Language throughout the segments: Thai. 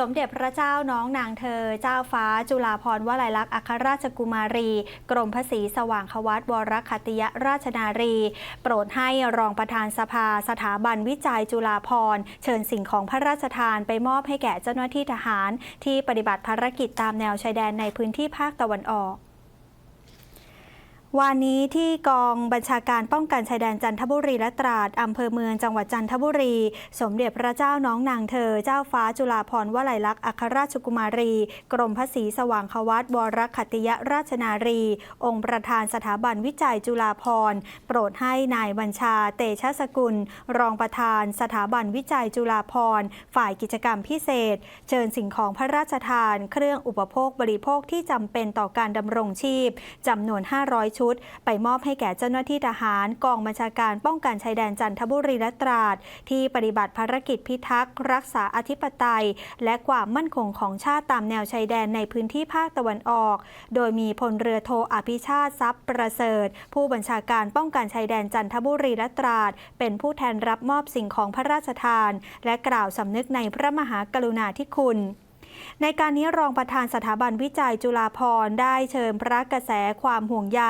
สมเด็จพระเจ้าน้องนางเธอ เจ้าฟ้าจุฬาภรณ์วลัยลักษณ์อัครราชกุมารี กรมพระศรีสว่างควัตวรคติยราชนารี โปรดให้รองประธานสภาสถาบันวิจัยจุฬาภรณ์เชิญสิ่งของพระราชทานไปมอบให้แก่เจ้าหน้าที่ทหาร ที่ปฏิบัติภารกิจตามแนวชายแดนในพื้นที่ภาคตะวันออก วันนี้ที่กองบัญชาการป้องกันชายแดนจันทบุรีและตราดอำเภอเมืองจังหวัดจันทบุรี สมเด็จพระเจ้าน้องนางเธอ เจ้าฟ้าจุฬาภรณ์วลัยลักษณ์อัครราชกุมารี กรมพระศรีสว่างควัตวรคัตยราชนารี องค์ประธานสถาบันวิจัยจุฬาภรณ์โปรดให้นายบัญชาเตชะสกุล รองประธานสถาบันวิจัยจุฬาภรณ์ฝ่ายกิจกรรมพิเศษ เชิญสิ่งของพระราชทาน เครื่องอุปโภคบริโภคที่จำเป็นต่อการดำรงชีพจำนวน 500ชุด ไปมอบให้แก่เจ้าหน้าที่ทหารกองบัญชาการป้องกันชายแดนจันทบุรีและตราด ที่ปฏิบัติภารกิจพิทักษ์ รักษาอธิปไตย และความมั่นคงของชาติตามแนวชายแดนในพื้นที่ภาคตะวันออก โดยมีพลเรือโทอภิชาติทรัพย์ประเสริฐ ผู้บัญชาการป้องกันชายแดนจันทบุรีและตราด เป็นผู้แทนรับมอบสิ่งของพระราชทาน และกล่าวสำนึกในพระมหากรุณาธิคุณ ในการนี้รองประธานสถาบันวิจัยจุฬาภรณ์ได้เชิญพระกระแสความห่วงใย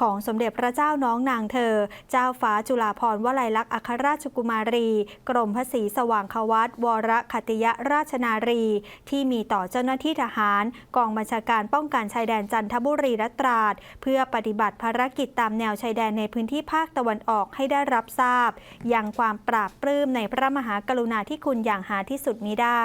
ของสมเด็จพระเจ้าน้องนางเธอ เจ้าฟ้าจุฬาภรณ์วลัยลักษณ์อัครราชกุมารี กรมพระศรีสว่างควัตวรคัตยราชนารี ที่มีต่อเจ้าหน้าที่ทหาร กองบัญชาการป้องกันชายแดนจันทบุรีและตราด เพื่อปฏิบัติภารกิจตามแนวชายแดนในพื้นที่ภาคตะวันออกให้ได้รับทราบ อยังความปราบปลื้มในพระมหากรุณาธิคุณอย่างหาที่สุดมิได้